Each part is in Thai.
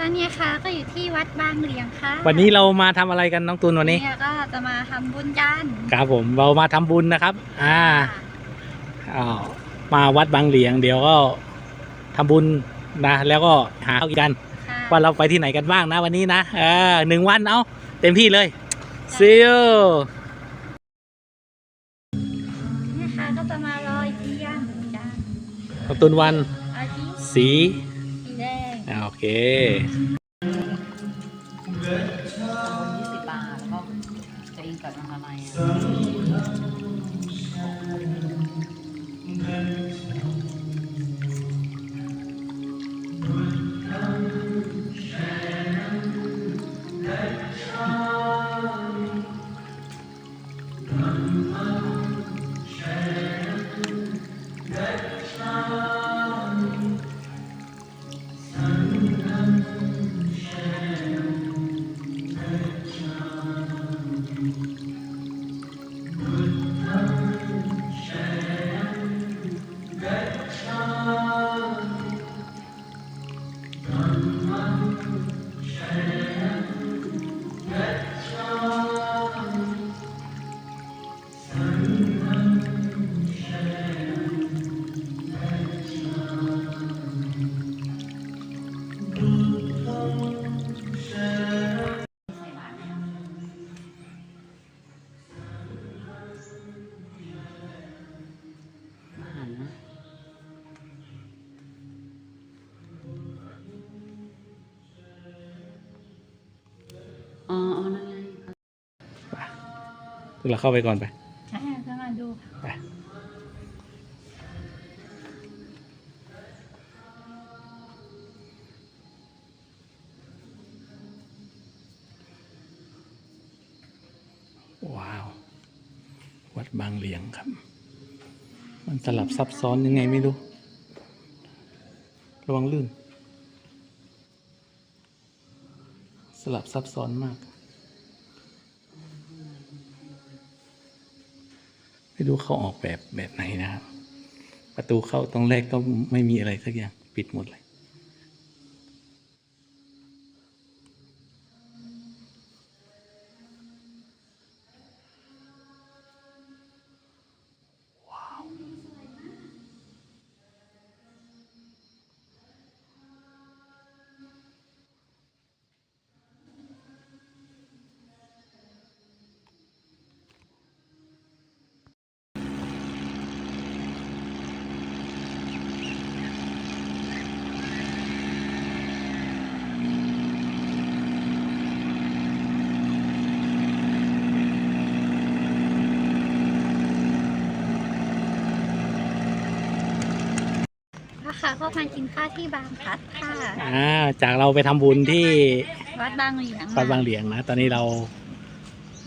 ตอนนี้ค่ะก็อยู่ที่วัดบางเหลียงค่ะวันนี้เรามาทำอะไรกันน้องตูนวันนี้เนี่ยก็จะมาทำบุญกันครับผมเรามาทำบุญนะครับ อ่าอ้าวมาวัดบางเหลียง เดี๋ยวก็ทำบุญนะ แล้วก็หาข้าวกินกัน ค่ะว่าเราไปที่ไหนกันบ้างนะวันนี้นะเออหนึ่งวันเอาเต็มที่เลยซิลเนี่ยค่ะก็จะมาลอยเทียนกันน้องตูนวัน อาทิตย์สีสีแดงอ่า โอเคยี่สิบบาทแล้วก็จะอินกับน้ำอะไรอะ อ๋ออ๋อนั่นไงเราเข้าไปก่อนไปอ่จะมาดูไปว้าว วัดบางเหลียงครับ มันสลับซับซ้อนยังไงไม่รู้ ระวังลื่น สลับซับซ้อนมาก รู้เขาออกแบบแบบไหนนะครับ ประตูเข้าตรงแรกก็ไม่มีอะไรสักอย่างปิดหมดเลย ค่ะค่ะก็มากินข้าวที่บางพลัดค่ะ อ่าจากเราไปทำบุญที่วัดบางเหลียงวัดบางเหลียงนะ ตอนนี้เรา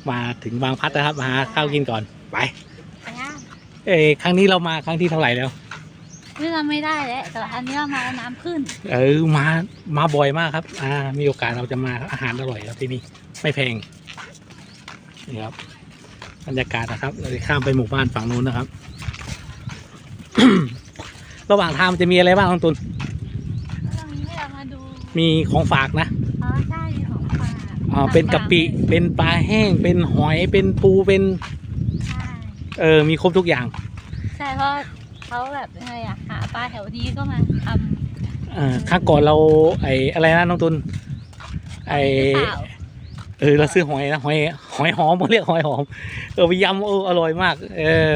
มาถึงบางพัดนะครับมาหาข้าวกินก่อนไปไปย่างเอ้ยครั้งนี้เรามาครั้งที่เท่าไหร่แล้วนี่เราไม่ได้แล้วแต่อันนี้เรามาเอาน้ำขึ้น เออมามาบ่อยมากครับ อ่า มีโอกาสเราจะมาอาหารอร่อยครับที่นี่ไม่แพงนี่ครับบรรยากาศนะครับเราจะข้ามไปหมู่บ้านฝั่งนู้นนะครับ ระหว่างทางมันจะมีอะไรบ้างคุณตุนแล้วตรงนี้เรามาดูมีของฝากนะอ๋อใช่ของฝากอ่าเป็นกะปิเป็นปลาแห้ง เป็นหอยเป็นปูเป็นใช่เออมีครบทุกอย่างใช่เพราะเขาแบบยังไงอะหาปลาแถวนี้ก็มาทเอ่อครั้งก่อนเราไอ้อะไรนะน้องตุนำไอ้ หรือเปล่าเออเราซื้อหอยนะหอยหอยหอมเขาเรียกหอยหอมเออไปยำเอออร่อยมาก เออ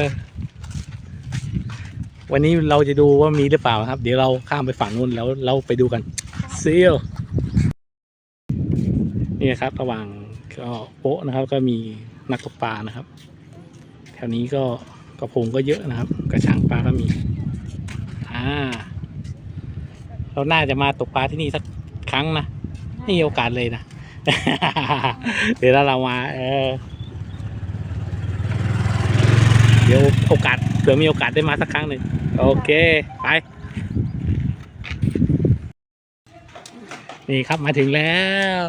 วันนี้เราจะดูว่ามีหรือเปล่าครับ เดี๋ยวเราข้ามไปฝั่งนู้นแล้วเราไปดูกันเซีลนี่นะครับ ระหว่างก็โป๊ะนะครับ ก็มีนักตกปลานะครับ แถวนี้ก็กระพงก็เยอะนะครับ กระชังปลาก็มีอ่าเราน่าจะมาตกปลาที่นี่สักครั้งนะไม่โอกาสเลยนะ เดี๋ยวเรามาเออ เดี๋ยวโอกาสเผื่อมีโอกาสได้มาสักครั้งหนึ่งโอเค ไป นี่ครับมาถึงแล้ว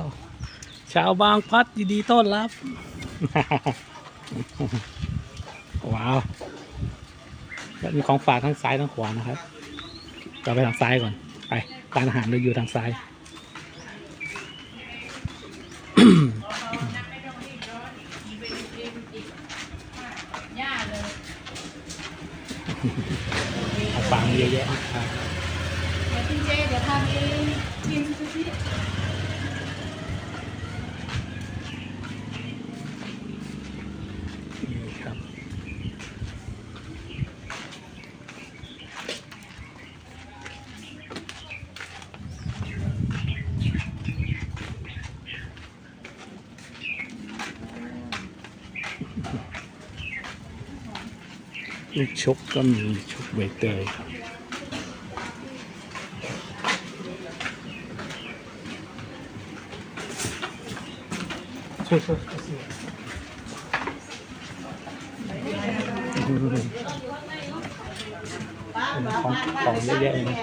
ชาวบางพัดยินดีต้อนรับ ว้าวแล้วมีของฝากทั้งซ้ายทั้งขวานะครับเราไปทางซ้ายก่อน ไปร้านอาหารเราอยู่ทางซ้าย เยอะแยะครับเดี๋ยวพี่เจเดี๋ยวพาไปกินซูชิ ลูกชกก็มีชกใบเตยครับช่วยช่วยของของเยอะแยะเลยนะ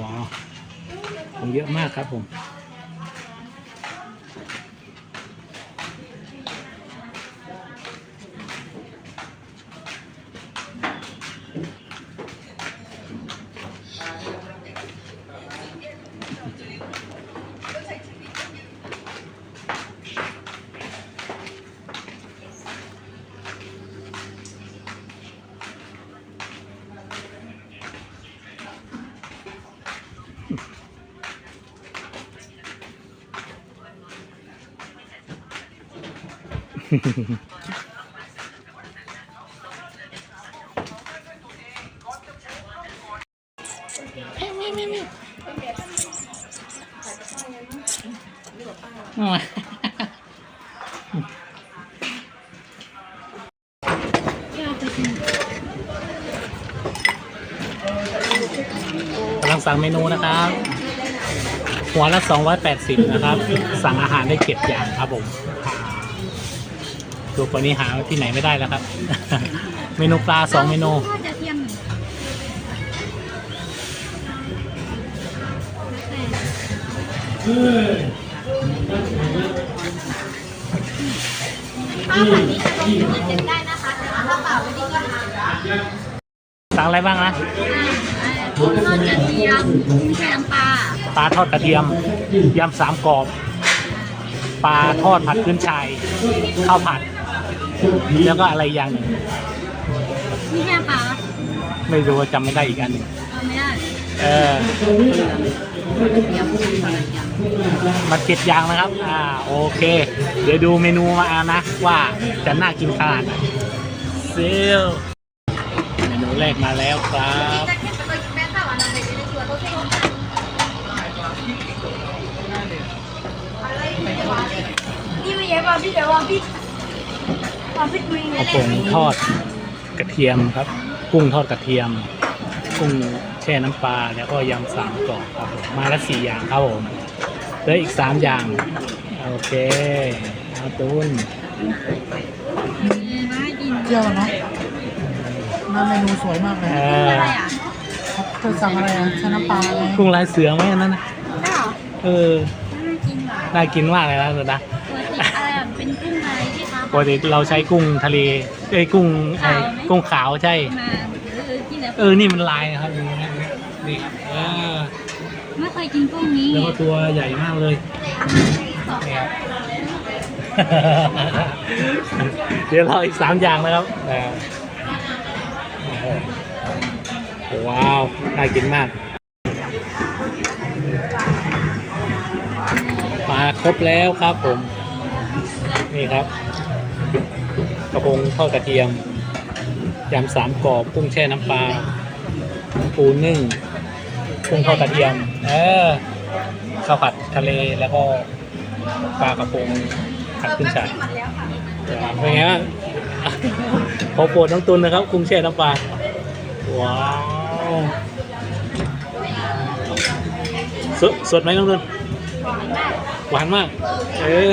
ว้าวของเยอะมากครับผม กำลังสั่งเมนูนะครับ หัวละ 280 นะครับ สั่งอาหารได้เก็บอย่างครับผม ดูกว่านี้หาที่ไหนไม่ได้แล้วครับ เมนูปลา2เมนูทอดกระเทียมนึ่งข้าวแบบนี้จะลงถึงเจ็ดได้นะคะถ้าเปล่าวันนี้ก็ทานสั่งอะไรบ้างนะทอดกระเทียมกุ้งแช่น้ำปลาปลาทอดกระเทียมยำสามกรอบปลาทอดผัดขึ้นชายข้าวผัด แล้วก็อะไรอย่างหนึ่งนี่แค่ปลาไม่รู้ว่าจำไม่ได้อีกอันหนึ่งเอาไม่ได้เออมาเจ็ดอย่างนะครับ อ่าโอเค เดี๋ยวดูเมนูมานะ ว่าจะน่ากินขนาดไหนเซลเมนูแรกมาแล้วครับนี่ไม่ใช่ว่าพี่แต่ว่าพี่ว่าพี่ กรีนข้าวโพดทอดกระเทียมครับ กุ้งทอดกระเทียม กุ้งแช่น้ำปลาแล้วก็ยำสามกรอบครับผมมาละสี่อย่างครับผมเหลืออีกสามอย่าง โอเคเอาตุนน่ากินเจียวเนาะหน้าเมนูสวยมากเลยเอออะไรอะครับเธอสั่งอะไรอะชาน้ำปลาไงกุ้งลายเสือไหมอันนั้นนะได้เหรอเออน่ากินอะน่ากินมากเลยนะเดี๋ยวนะ ปกติเราใช้กุ้งทะเลเอ้ยกุ้งไอ้ขาวไหม กุ้งขาวใช่ มาหรือกินแล้วเออ นี่มันลายนะครับดูนะนี่ครับเออไม่เคยกินกุ้งนี้แล้วก็ตัวใหญ่มากเลยนี่ครับ เดี๋ยวรออีกสามอย่างนะครับอ่าโอ้โหว้าว น่ากินมาก มาครบแล้วครับผม นี่ครับ กระพงทอดกระเทียมยำสามกรอบกุ้งแช่น้ำปลาปูนึ่งกุ้งทอดกระเทียม เออข้าวผัดทะเลแล้วก็ปลากระพงผัดขึ้นฉ่ายเป็นไงบ้างขอโปรดน้องตุนนะครับกุ้งแช่น้ำปลาว้าวสดสดไหมน้องตุนหวานมาก เออ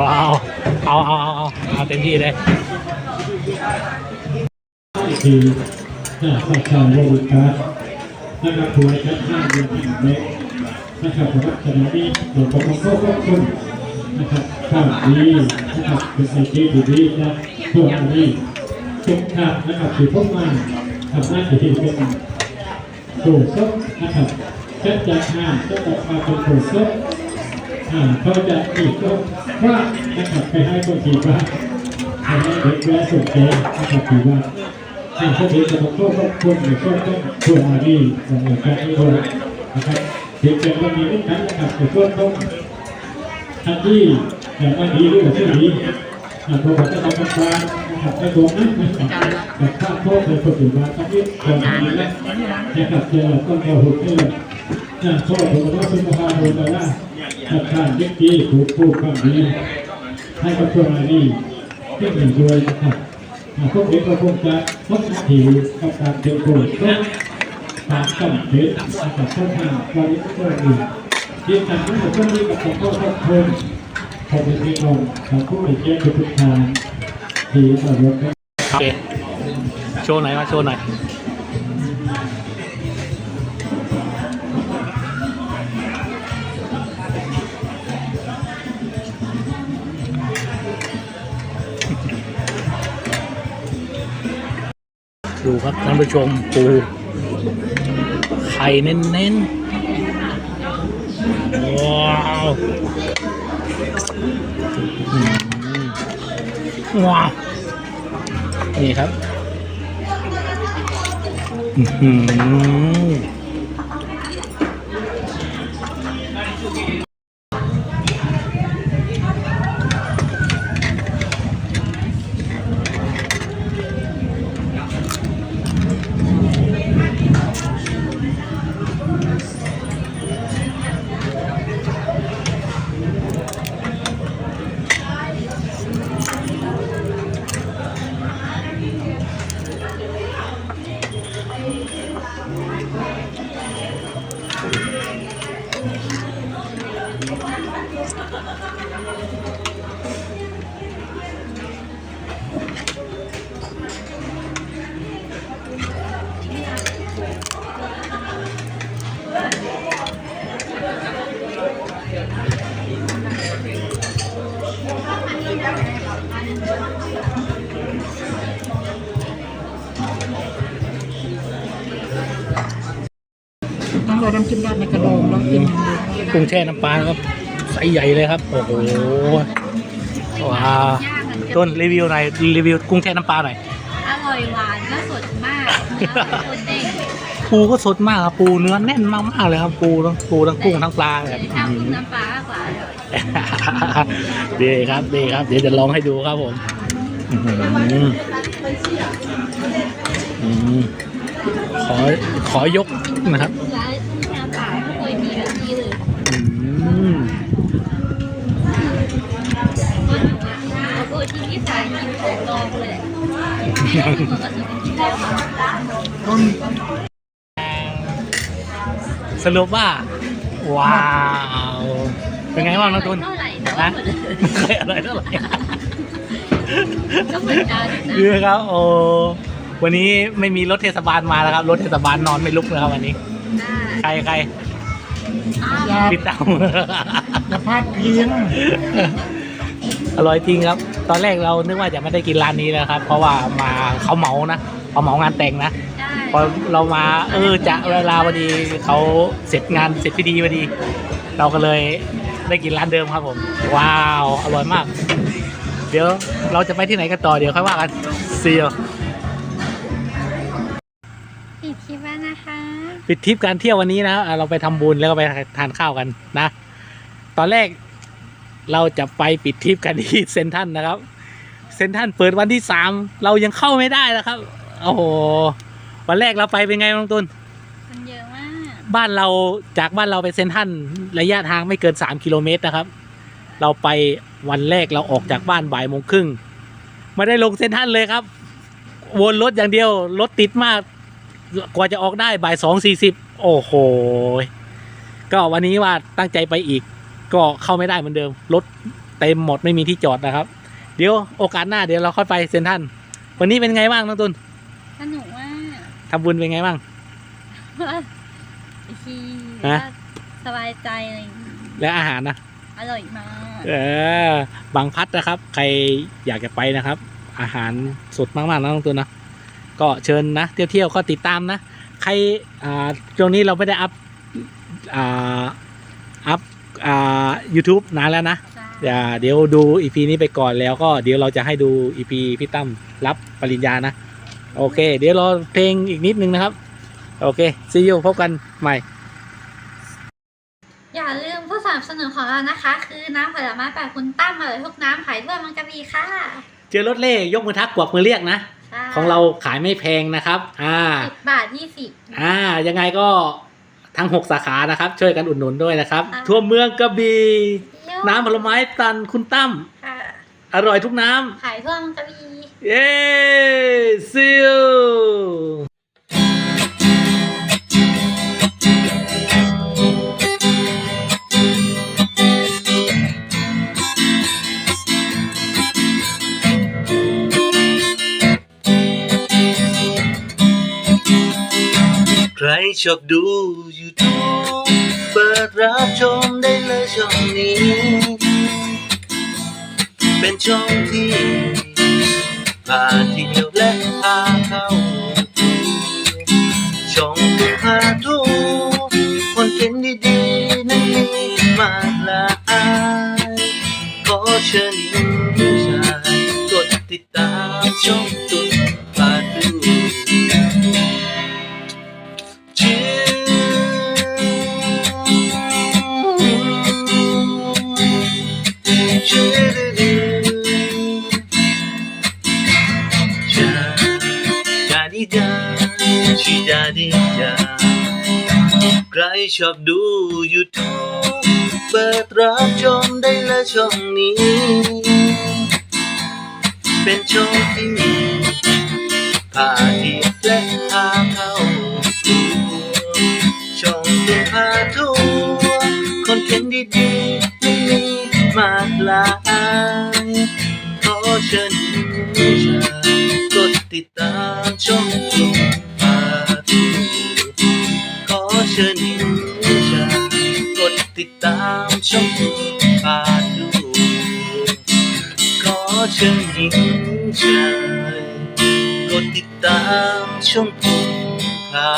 ว้าว เอาเอาเอาเอาเอาเต็มที่เลยคือถ้าข้าชาวโลกครับนะครับถวยชั้นห้าเดือนที่เล็กนะครับพระราชนาวีหลวงพ่อพระโคตรคุณนะครับข้าวดีนะครับเป็นไอเดียดีนะพวกอันนี้ทุกท่านนะครับคือพวกมันทำหน้าที่เป็นถูกซุปนะครับเช่นจากงานก็จะมาเป็นถูกซุป อ่าเขาจะอีกก็ว่านะครับไปให้คนที่บ้านให้เด็กแก่สุดเจนะครับที่บ้านให้เขาเด็กจะต้องโทษครอบครัวหรือโทษต้องควรมาดีของหลักการนี้ด้วยนะครับเด็กเป็นวันนี้ทุกครั้งนะครับแต่โทษต้องทันทีแต่วันนี้หรือว่าชื่อนี้อ่าตัวของเจ้าของบ้านนะครับในตัวนั้นนะครับแต่ข้าโทษในคนอื่นมาทั้งนี้คนนี้และนะครับเจอต้นแก้วหุบนี่เลย นะโทษผมว่าเป็นมหาโหดแต่ละถ้าท่านยึดดีถูกพูดความดีให้กับตัวอะไรดีที่หนึ่งด้วยนะครับอ่าพวกเด็กก็คงจะพบนาทีกับการเตรียมตัวต้งตามต้องเพชรนะครับต้นทางบริสุทธิ์อื่นที่ทำให้ผมต้องมีกับผมก็ขอบคุณขอบคุณที่ลงขอบคุณที่เกี่ทุกทางที่มารวมกันโอเคโชว์ไหนมาโชว์ไหน ดูครับท่านผู้ชมปูไข่เน้นๆ ว้าวอืมว้าว นี่ครับ อืม กุ้งแช่น้ำปลาครับไซส์ใหญ่เลยครับ โอ้โหว้าวต้นรีวิวหน่อยรีวิวกุ้งแช่น้ำปลาหน่อยอร่อยหวานก็สดมากเนื้อโคตรเด้งปูก็สดมากครับปูเนื้อแน่นมากๆเลยครับปูทั้งปูทั้งกุ้งทั้งปลาแบบชอบกินน้ำปลามากกว่าอร่อยดีครับดีครับ เดี๋ยวจะลองให้ดูครับผมอื้อหืออืมขอขอยกนะครับ สรุปว่า ว้าว เป็นไงบ้างน้องตุนเท่าไหร่แต่นะว่าเหมือนไม่เคยอร่อยเท่าไหร่ก็เหมือนกันนะคือครับโอ้วันนี้ไม่มีรถเทศบาลมาแล้วครับ รถเทศบาลนอนไม่ลุกนะครับวันนี้ ใครใครอย่าติดตามอย่าพลาดพิงอร่อยจริงครับ ตอนแรกเรานึกว่าจะไม่ได้กินร้านนี้นะครับ เพราะว่ามาเขาเหมานะเขาเหมางานแต่งนะได้พอเรามาเออจะเวลาพอดีเขาเสร็จงานเสร็จพิธีพอดี เราก็เลยได้กินร้านเดิมครับผม ว้าวอร่อยมาก เดี๋ยวเราจะไปที่ไหนกันต่อเดี๋ยวค่อยว่ากันเซียปิดคลิปแล้วนะคะปิดทริปการเที่ยววันนี้นะอะเราไปทำบุญแล้วก็ไปทานข้าวกันนะ ตอนแรก เราจะไปปิดทริปกันที่เซนทรันนะครับ เซนทรันเปิดวันที่สามเรายังเข้าไม่ได้นะครับ โอ้โห วันแรกเราไปเป็นไงน้องตุนมันเยอะมาก บ้านเราจากบ้านเราไปเซนทรันระยะทางไม่เกิน3กิโลเมตรนะครับ เราไปวันแรกเราออกจากบ้านบ่ายโมงครึ่งไม่ได้ลงเซนทรันเลยครับ วนรถอย่างเดียว รถติดมาก กว่าจะออกได้บ่ายสองสี่สิบโอ้โห ก็วันนี้ว่าตั้งใจไปอีก ก็เข้าไม่ได้เหมือนเดิม รถเต็มหมดไม่มีที่จอดนะครับ เดี๋ยวโอกาสหน้าเดี๋ยวเราค่อยไปเซนทรันวันนี้เป็นไงบ้างน้องตุนสนุกมากทำบุญเป็นไงบ้างทีฮะสบายใจอะไรอย่างงี้และอาหารนะอร่อยมากเออบางพัดนะครับ ใครอยากจะไปนะครับ อาหารสดมากๆนะน้องตัวนะก็เชิญนะเที่ยวๆก็ติดตามนะ ใครอ่าช่วงนี้เราไม่ได้อัพอ่า อัพอ่า YouTube นานแล้วนะอย่าเดี๋ยวดูอีพีนี้ไปก่อนแล้วก็เดี๋ยวเราจะให้ดูอีพีพี่ตั้มรับปริญญานะ โอเค เดี๋ยวรอเพลงอีกนิดนึงนะครับ โอเคซีอูพบกันใหม่ อย่าลืมผู้สนับสนุนของเรานะคะ คือน้ำผลไม้แปดคุณตั้มอร่อยทุกน้ำขายทั่วมังกรบีค่ะ เจอรถเล่ยกมือทักกวักมือเรียกนะใช่ของเราขายไม่แพงนะครับ อ่าสิบบาทยี่สิบอ่ายังไงก็ ทั้ง 6 สาขานะครับ ช่วยกันอุดหนุนด้วยนะครับ ค่ะ ทั่วเมืองกระบี่น้ำผลไม้ตันคุณตั้มค่ะอร่อยทุกน้ขายทั่วมังกรบีำเย้ซีอูใค รชอบดู YouTube เปิดรับชมได้เลยช่องนี้ เป็นช่องที่พาเที่ยวและพาเข้า ช่องที่พาทูคอนเทนต์ดีๆนั้นมีมากหลายขอเชิญผู้ชายกดติดตามช่องตุน ชอบดู YouTube เปิดรับชมได้เลยช่องนี้ เป็นช่องที่พาที่และพาเข้าช่องที่พาทัวร์คอนเทนต์ดีๆไม่มีมากลายขอเชิญผู้ชากดติดตามช่องที่พาทัวร์ขอเชิญ ชมช่องที่พาดูขอเชิญหญิงชายกดติดตามชมพูพา